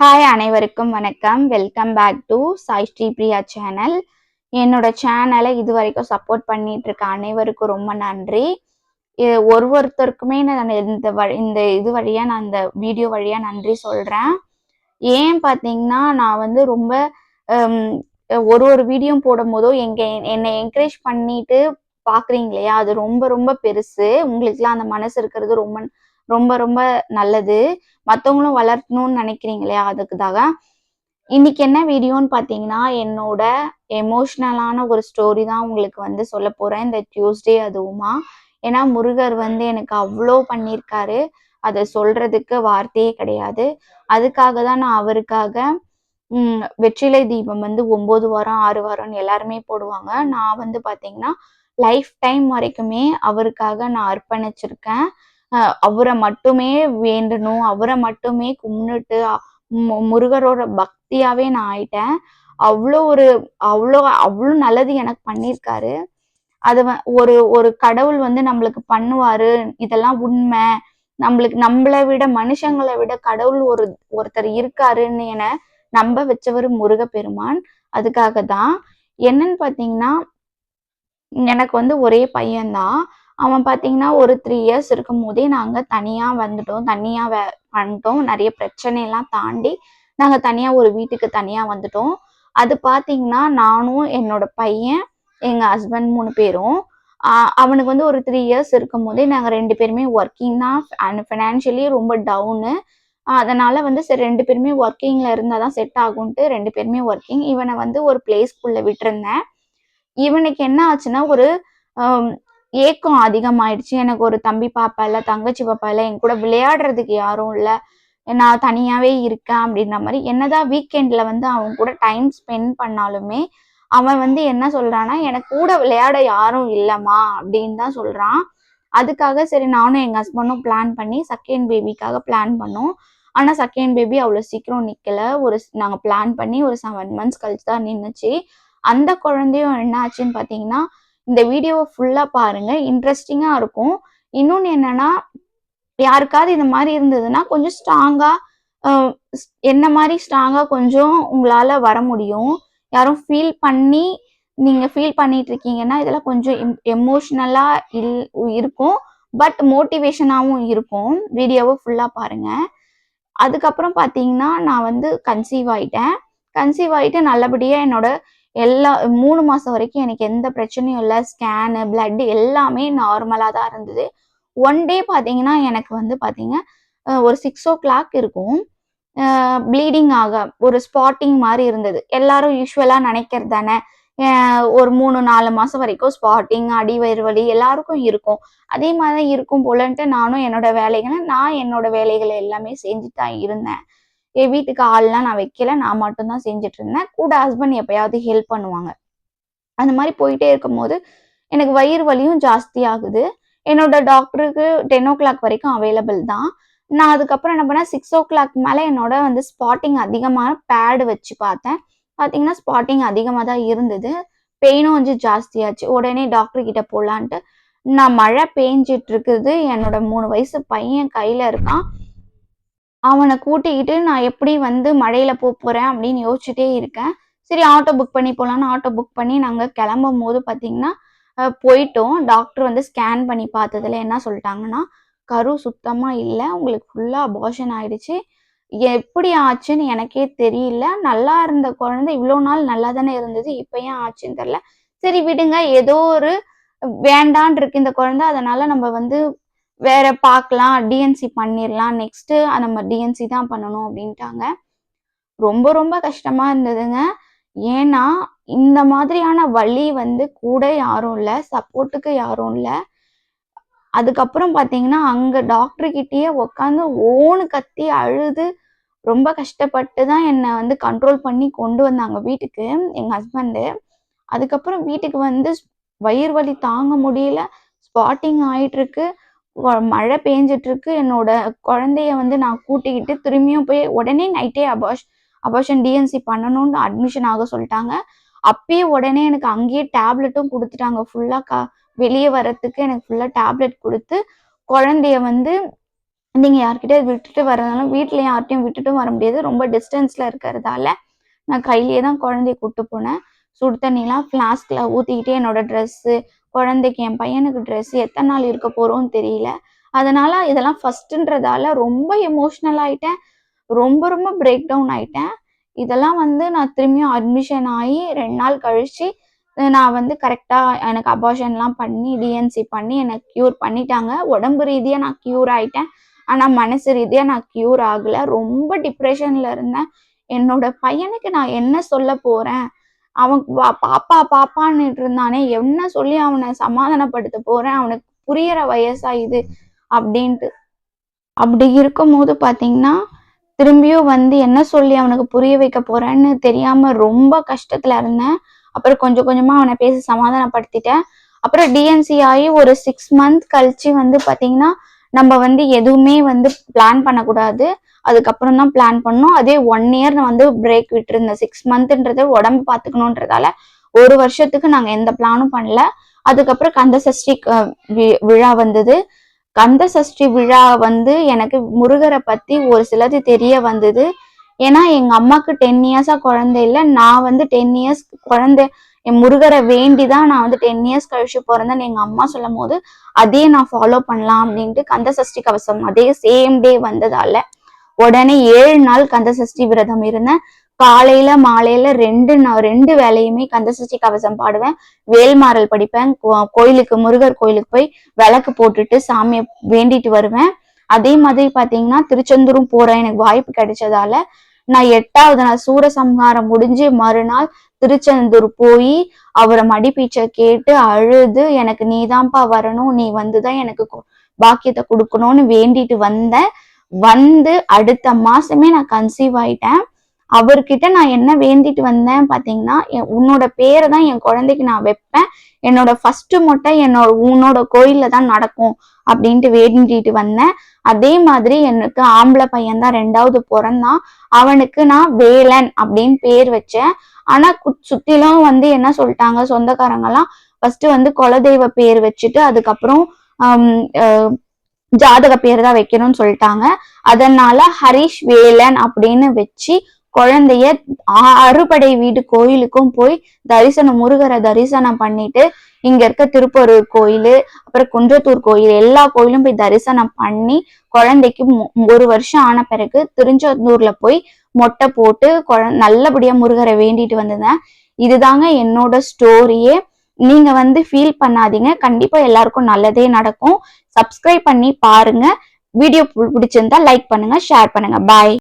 Hi அனைவருக்கும் வணக்கம். Welcome back to Sai Sri Priya channel என்னோட சேனலை இது வரைக்கும் சப்போர்ட் பண்ணிட்டு இருக்க அனைவருக்கும் ரொம்ப நன்றி. ஒரு ஒருத்தருக்குமே நான் இந்த இந்த இது வழியா நான் இந்த வீடியோ வழியா நன்றி சொல்றேன். ஏன் பார்த்தீங்கன்னா நான் வந்து ரொம்ப ஒரு ஒரு வீடியோ போடும் போதும் எங்க என்னை என்கரேஜ் பண்ணிட்டு பாக்குறீங்க இல்லையா? அது ரொம்ப ரொம்ப பெருசு. உங்களுக்குலாம் அந்த மனசு இருக்கிறது ரொம்ப ரொம்ப ரொம்ப நல்லது. மற்றவங்களும் வளர்த்தணும்னு நினைக்கிறீங்க இல்லையா அதுக்குதாக இன்னைக்கு என்ன வீடியோன்னு பார்த்தீங்கன்னா என்னோட எமோஷ்னலான ஒரு ஸ்டோரி தான் உங்களுக்கு வந்து சொல்ல போகிறேன் இந்த டியூஸ்டே அதுவுமா. ஏன்னா முருகர் வந்து எனக்கு அவ்வளோ பண்ணியிருக்காரு அதை சொல்றதுக்கு வார்த்தையே கிடையாது. அதுக்காக தான் நான் அவருக்காக வெற்றிலை தீபம் வந்து ஒம்பது வாரம் ஆறு வாரம்னு எல்லாருமே போடுவாங்க. நான் வந்து பார்த்தீங்கன்னா லைஃப் டைம் வரைக்குமே அவருக்காக நான் அர்ப்பணிச்சிருக்கேன். அவரை மட்டுமே வேண்டணும் அவரை மட்டுமே கும்பிட்டு மு- முருகரோட பக்தியாவே நான் ஆயிட்டேன். அவ்வளோ ஒரு அவ்வளோ அவ்வளோ நல்லது எனக்கு பண்ணியிருக்காரு. அது ஒரு ஒரு கடவுள் வந்து நம்மளுக்கு பண்ணுவாரு. இதெல்லாம் உண்மை. நம்மளுக்கு நம்மளை விட மனுஷங்களை விட கடவுள் ஒரு ஒருத்தர் இருக்காருன்னு என நம்ப வச்சவர் முருகப்பெருமான். அதுக்காக தான் என்னன்னு பார்த்தீங்கன்னா எனக்கு வந்து ஒரே பையன்தான். அவன் பார்த்தீங்கன்னா ஒரு த்ரீ இயர்ஸ் இருக்கும் போதே நாங்கள் தனியாக வந்துட்டோம் தனியாக வே வந்துட்டோம். நிறைய பிரச்சனையெல்லாம் தாண்டி நாங்கள் தனியாக ஒரு வீட்டுக்கு தனியாக வந்துட்டோம். அது பார்த்தீங்கன்னா நானும் என்னோட பையன் எங்கள் ஹஸ்பண்ட் மூணு பேரும் அவனுக்கு வந்து ஒரு த்ரீ இயர்ஸ் இருக்கும் போதே நாங்கள் ரெண்டு பேருமே ஒர்க்கிங் தான். அண்ட் ஃபினான்ஷியலி ரொம்ப டவுனு அதனால வந்து சரி ரெண்டு பேருமே ஒர்க்கிங்கில் இருந்தால் தான் செட் ஆகும்ட்டு ரெண்டு பேருமே ஒர்க்கிங் இவனை வந்து ஒரு பிளே விட்டுருந்தேன். இவனுக்கு என்ன ஆச்சுன்னா ஒரு ஏக்கம் அதிகமாயிடுச்சு. எனக்கு ஒரு தம்பி பாப்பா இல்லை தங்கச்சி பாப்பா இல்லை என் கூட விளையாடுறதுக்கு யாரும் இல்லை. நான் தனியாவே இருக்கேன் அப்படின்ற மாதிரி என்னதான் வீக்கெண்ட்ல வந்து அவன் கூட டைம் ஸ்பெண்ட் பண்ணாலுமே அவன் வந்து என்ன சொல்றான்னா எனக்கு கூட விளையாட யாரும் இல்லைம்மா அப்படின்னு தான் சொல்றான். அதுக்காக சரி நானும் எங்க ஹஸ்பண்டும் பிளான் பண்ணி செகண்ட் பேபிக்காக பிளான் பண்ணோம். ஆனா செகண்ட் பேபி அவ்வளோ சீக்கிரம் நிக்கல. ஒரு நாங்கள் பிளான் பண்ணி ஒரு செவன் மந்த்ஸ் கழிச்சு தான் நின்றுச்சு அந்த குழந்தையும் என்ன ஆச்சுன்னு பார்த்தீங்கன்னா இந்த வீடியோவை ஃபுல்லாக பாருங்கள் இன்ட்ரெஸ்டிங்காக இருக்கும். இன்னொன்று என்னன்னா யாருக்காவது இந்த மாதிரி இருந்ததுன்னா கொஞ்சம் ஸ்ட்ராங்காக என்ன மாதிரி ஸ்ட்ராங்காக கொஞ்சம் உங்களால் வர முடியும். யாரும் ஃபீல் பண்ணி நீங்கள் ஃபீல் பண்ணிட்டு இருக்கீங்கன்னா இதெல்லாம் கொஞ்சம் எமோஷ்னலாக இல் இருக்கும். பட் மோட்டிவேஷனாகவும் இருக்கும். வீடியோவை ஃபுல்லாக பாருங்கள் அதுக்கப்புறம் பார்த்தீங்கன்னா நான் வந்து கன்சீவ் ஆகிட்டேன் கன்சீவ் ஆகிட்டு நல்லபடியாக என்னோட எல்லா மூணு மாதம் வரைக்கும் எனக்கு எந்த பிரச்சனையும் இல்லை. ஸ்கேனு பிளட் எல்லாமே நார்மலாக தான் இருந்தது. ஒன் டே பார்த்தீங்கன்னா எனக்கு வந்து பார்த்தீங்க ஒரு சிக்ஸ் ஓ கிளாக் இருக்கும் ப்ளீடிங் ஆக ஒரு ஸ்பாட்டிங் மாதிரி இருந்தது. எல்லாரும் யூஸ்வலாக நினைக்கிறது தானே. ஒரு மூணு நாலு மாதம் வரைக்கும் ஸ்பாட்டிங் அடி வயிறு வலி எல்லாருக்கும் இருக்கும். அதே மாதிரி இருக்கும் போலன்ட்டு நானும் என்னோட வேலைகளை நான் என்னோட வேலைகளை எல்லாமே செஞ்சு தான் இருந்தேன். என் வீட்டுக்கு ஆள்லாம் நான் வைக்கல நான் மட்டும்தான் செஞ்சுட்டு இருந்தேன் கூட ஹஸ்பண்ட் எப்பயாவது ஹெல்ப் பண்ணுவாங்க. அந்த மாதிரி போயிட்டே இருக்கும்போது எனக்கு வயிறு வலியும் ஜாஸ்தி ஆகுது. என்னோட டாக்டருக்கு டென் ஓ கிளாக் வரைக்கும் அவைலபிள் தான். நான் அதுக்கப்புறம் என்ன பண்ணேன் சிக்ஸ் ஓ கிளாக் மேலே என்னோட வந்து ஸ்பாட்டிங் அதிகமான பேடு வச்சு பார்த்தேன். பார்த்தீங்கன்னா ஸ்பாட்டிங் அதிகமாக தான் இருந்தது. பெயினும் கொஞ்சம் ஜாஸ்தியாச்சு. உடனே டாக்டர் கிட்ட போகலான்ட்டு நான் மழை பெஞ்சிட்டு இருக்குது என்னோட மூணு வயசு பையன் கையில் இருக்கான். அவனை கூட்டிக்கிட்டு நான் எப்படி வந்து மழையில போக போறேன் அப்படின்னு யோசிச்சுட்டே இருக்கேன். சரி ஆட்டோ புக் பண்ணி போகலான்னு ஆட்டோ புக் பண்ணி நாங்கள் கிளம்பும் போது பார்த்தீங்கன்னா போயிட்டோம். டாக்டர் வந்து ஸ்கேன் பண்ணி பார்த்ததுல என்ன சொல்லிட்டாங்கன்னா கரு சுத்தமாக இல்லை உங்களுக்கு ஃபுல்லாக அபார்ஷன் ஆயிடுச்சு. எப்படி ஆச்சுன்னு எனக்கே தெரியல. நல்லா இருந்த குழந்தை இவ்வளோ நாள் நல்லா தானே இருந்தது இப்போ ஏன் ஆச்சுன்னு தெரில சரி விடுங்க. ஏதோ ஒரு வேண்டான் இருக்கு இந்த குழந்தை. அதனால நம்ம வந்து வேற பார்க்கலாம் டிஎன்சி பண்ணிடலாம் நெக்ஸ்ட்டு நம்ம டிஎன்சி தான் பண்ணணும் அப்படின்ட்டாங்க. ரொம்ப ரொம்ப கஷ்டமா இருந்ததுங்க. ஏன்னா இந்த மாதிரியான வழி வந்து கூட யாரும் இல்லை சப்போர்ட்டுக்கு யாரும் இல்லை. அதுக்கப்புறம் பார்த்தீங்கன்னா அங்கே டாக்டர்கிட்டயே உக்காந்து உட்காந்து ஓன்னு கத்தி அழுது ரொம்ப கஷ்டப்பட்டு தான் என்னை வந்து கண்ட்ரோல் பண்ணி கொண்டு வந்தாங்க வீட்டுக்கு எங்கள் ஹஸ்பண்டு அதுக்கப்புறம் வீட்டுக்கு வந்து வயிறு வலி தாங்க முடியல. ஸ்பாட்டிங் ஆயிட்டு இருக்கு மழை பெஞ்சிட்டு இருக்கு என்னோட குழந்தைய வந்து நான் கூட்டிக்கிட்டு திரும்பியும் போய் உடனே நைட்டே அபாஷ் அபாஷன் டிஎன்சி பண்ணணும்னு அட்மிஷன் ஆக சொல்லிட்டாங்க. அப்பயே உடனே எனக்கு அங்கேயே டேப்லெட்டும் கொடுத்துட்டாங்க. ஃபுல்லாக கா வெளியே வரத்துக்கு எனக்கு ஃபுல்லாக டேப்லெட் கொடுத்து குழந்தைய வந்து நீங்கள் யார்கிட்ட விட்டுட்டு வரதுனாலும் வீட்டில் யார்கிட்டையும் விட்டுட்டும் வர முடியாது. ரொம்ப டிஸ்டன்ஸில் இருக்கிறதால நான் கையிலேயே தான் குழந்தைய கூப்பிட்டு போனேன். சுடு தண்ணிலாம் ஃப்ளாஸ்கில் ஊற்றிக்கிட்டே என்னோட ட்ரெஸ்ஸு குழந்தைக்கு என் பையனுக்கு ட்ரெஸ்ஸு எத்தனை நாள் இருக்க போகிறோன்னு தெரியல. அதனால் இதெல்லாம் ஃபஸ்ட்டுன்றதால ரொம்ப எமோஷ்னல் ஆகிட்டேன் ரொம்ப ரொம்ப பிரேக் டவுன் ஆகிட்டேன் இதெல்லாம் வந்து நான் திரும்பியும் அட்மிஷன் ஆகி ரெண்டு நாள் கழிச்சு நான் வந்து கரெக்டாக எனக்கு அபார்ஷன்லாம் பண்ணி டிஎன்சி பண்ணி எனக்கு க்யூர் பண்ணிட்டாங்க. உடம்பு ரீதியாக நான் க்யூர் ஆகிட்டேன் ஆனால் மனசு ரீதியாக நான் க்யூர் ஆகலை. ரொம்ப டிப்ரெஷனில் இருந்தேன். என்னோட பையனுக்கு நான் என்ன சொல்ல போகிறேன் அவன் பாப்பா பாப்பான்னு இருந்தானே என்ன சொல்லி அவனை சமாதானப்படுத்த போறேன்? அவனுக்கு புரியற வயசா இது அப்படின்ட்டு. அப்படி இருக்கும்போது பாத்தீங்கன்னா திரும்பியும் வந்து என்ன சொல்லி அவனுக்கு புரிய வைக்க போறேன்னு தெரியாம ரொம்ப கஷ்டத்துல இருந்தேன். அப்புறம் கொஞ்சம் கொஞ்சமா அவனை பேசி சமாதானப்படுத்திட்டேன். அப்புறம் டிஎன்சி ஆகி ஒரு சிக்ஸ் மந்த் கழிச்சு வந்து பாத்தீங்கன்னா நம்ம வந்து எதுவுமே வந்து பிளான் பண்ணக்கூடாது. அதுக்கப்புறம் தான் பிளான் பண்ணோம் அதே ஒன் இயர் நான் வந்து பிரேக் விட்டுருந்தேன் சிக்ஸ் மந்த்ன்றது உடம்பு பார்த்துக்கணுன்றதால ஒரு வருஷத்துக்கு நாங்கள் எந்த பிளானும் பண்ணல. அதுக்கப்புறம் கந்த சஷ்டி விழா வந்தது. கந்த சஷ்டி விழா வந்து எனக்கு முருகரை பத்தி ஒரு சிலது தெரிய வந்தது. ஏன்னா எங்க அம்மாக்கு டென் இயர்ஸா குழந்தை இல்லை. நான் வந்து டென் இயர்ஸ் குழந்தை என் முருகரை வேண்டி தான் நான் வந்து டென் இயர்ஸ் கழிச்சு பிறந்தேன்னு எங்க அம்மா சொல்லும் போது அதே நான் ஃபாலோ பண்ணலாம் அப்படின்ட்டு கந்த சஷ்டி கவசம் அதே சேம் டே வந்ததால உடனே ஏழு நாள் கந்த சஷ்டி விரதம் இருந்தேன். காலையில மாலையில ரெண்டு நான் ரெண்டு வேலையுமே கந்தசஷ்டி கவசம் பாடுவேன். வேல்மாறல் படிப்பேன். கோயிலுக்கு முருகர் கோயிலுக்கு போய் விளக்கு போட்டுட்டு சாமியை வேண்டிட்டு வருவேன். அதே மாதிரி பாத்தீங்கன்னா திருச்செந்தூரும் போறேன். எனக்கு வாய்ப்பு கிடைச்சதால நான் எட்டாவது நாள் சூரசம்ஹாரம் முடிஞ்சு மறுநாள் திருச்செந்தூர் போய் அவரை மடிப்பீச்சை கேட்டு அழுது எனக்கு நீதான்ப்பா வரணும் நீ வந்துதான் எனக்கு பாக்கியத்தை கொடுக்கணும்னு வேண்டிட்டு வந்தேன். வந்து அடுத்த மாசமே நான் கன்சீவ் ஆயிட்டேன். அவர்கிட்ட நான் என்ன வேண்டிட்டு வந்தேன் பாத்தீங்கன்னா உன்னோட பேரை தான் என் குழந்தைக்கு நான் வைப்பேன். என்னோட ஃபர்ஸ்ட் மொட்டை என்னோட உன்னோட கோயில்ல தான் நடக்கும் அப்படின்ட்டு வேண்டிட்டு வந்தேன். அதே மாதிரி எனக்கு ஆம்பளை பையன் தான் ரெண்டாவது பிறந்தான். அவனுக்கு நான் வேலன் அப்படின்னு பேர் வச்சேன். ஆனா சுத்திலும் வந்து என்ன சொல்லிட்டாங்க சொந்தக்காரங்கெல்லாம் ஃபர்ஸ்ட் வந்து குலதெய்வ பேர் வச்சுட்டு அதுக்கப்புறம் ஜாதக பேர் தான் வைக்கணும்னு சொல்லிட்டாங்க. அதனால ஹரிஷ் வேலன் அப்படின்னு வச்சு குழந்தைய அறுபடை வீடு கோயிலுக்கும் போய் தரிசனம் முருகரை தரிசனம் பண்ணிட்டு இங்க இருக்க திருப்பரூர் கோயில் அப்புறம் குன்றத்தூர் கோயில் எல்லா கோயிலும் போய் தரிசனம் பண்ணி குழந்தைக்கு ஒரு வருஷம் ஆன பிறகு திருச்செந்தூர்ல போய் மொட்டை போட்டு நல்லபடியா முருகரை வேண்டிட்டு வந்தேன். இதுதாங்க என்னோட ஸ்டோரியே. நீங்க வந்து ஃபீல் பண்ணாதீங்க. கண்டிப்பா எல்லாருக்கும் நல்லதே நடக்கும். சப்ஸ்கிரைப் பண்ணி பாருங்க. வீடியோ பிடிச்சிருந்தா லைக் பண்ணுங்க ஷேர் பண்ணுங்க. பாய்